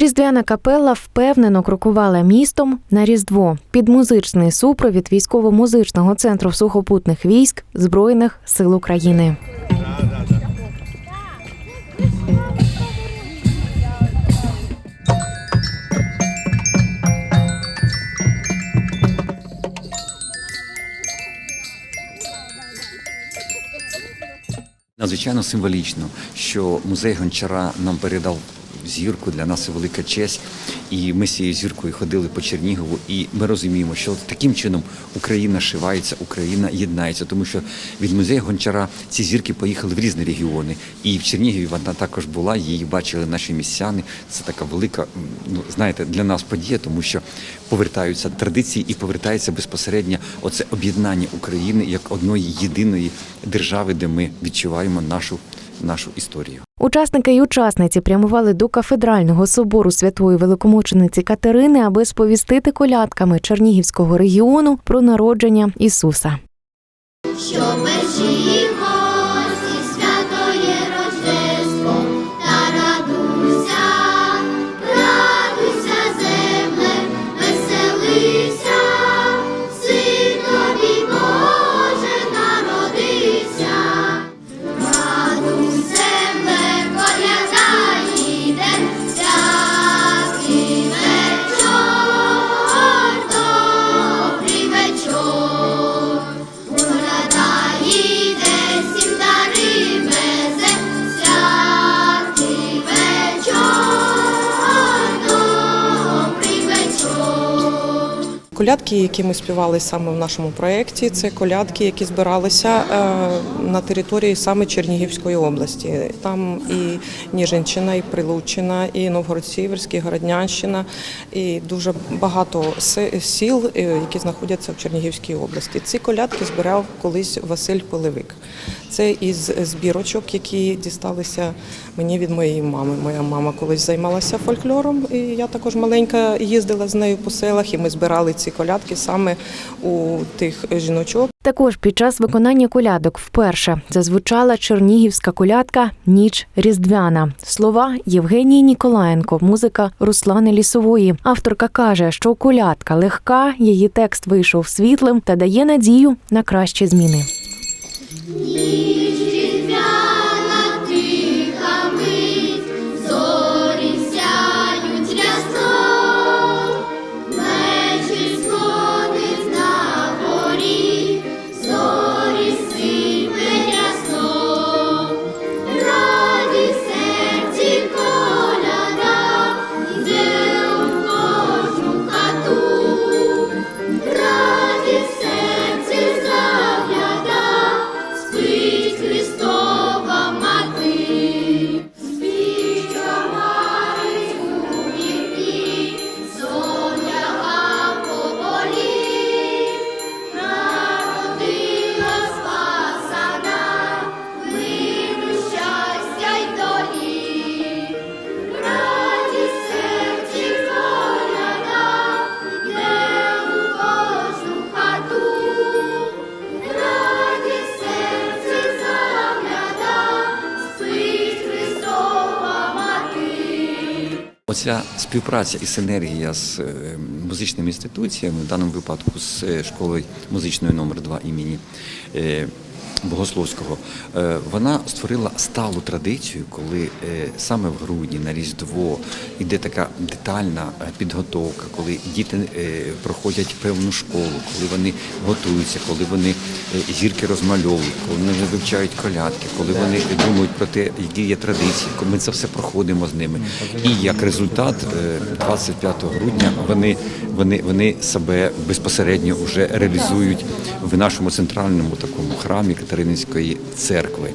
Різдвяна капела впевнено крокувала містом на Різдво під музичний супровід військово-музичного центру сухопутних військ Збройних сил України. Надзвичайно символічно, що музей Гончара нам передав зірку. Для нас це велика честь. І ми з цією зіркою ходили по Чернігову, і ми розуміємо, що таким чином Україна шивається, Україна єднається, тому що від музею Гончара ці зірки поїхали в різні регіони. І в Чернігові вона також була. Її бачили наші містяни. Це така велика, ну знаєте, для нас подія, тому що повертаються традиції і повертається безпосередньо оце об'єднання України як одної єдиної держави, де ми відчуваємо нашу нашу історію. Учасники й учасниці прямували до кафедрального собору святої великомучениці Катерини, аби сповістити колядками Чернігівського регіону про народження Ісуса. Що перші Колядки, які ми співали саме в нашому проєкті, це колядки, які збиралися е, на території саме Чернігівської області. Там і Ніжинщина, і Прилуччина, і Новгород-Сіверський, і Городнянщина, і дуже багато сіл, е, які знаходяться в Чернігівській області. Ці колядки збирав колись Василь Пилевик. Це із збірочок, які дісталися мені від моєї мами. Моя мама колись займалася фольклором, і я також маленька їздила з нею по селах, і ми збирали ці колядки саме у тих жіночок. Також під час виконання колядок вперше зазвучала чернігівська колядка Ніч Різдвяна. Слова Євгенії Ніколаєнко, музика Руслани Лісової. Авторка каже, що колядка легка, її текст вийшов світлим та дає надію на кращі зміни. Оця співпраця і синергія з е, музичними інституціями, в даному випадку з е, школою музичною номер 2 імені е, Богословського, е, вона створила сталу традицію, коли е, саме в грудні на Різдво йде така детальна е, підготовка, коли діти проходять певну школу, коли вони готуються, коли вони зірки розмальовують, коли вони вивчають колядки, коли вони думають про те, які є традиції, ми це все проходимо з ними. І як результат, е, 25 грудня вони, вони, вони себе безпосередньо вже реалізують в нашому центральному такому храмі Катерининської церкви.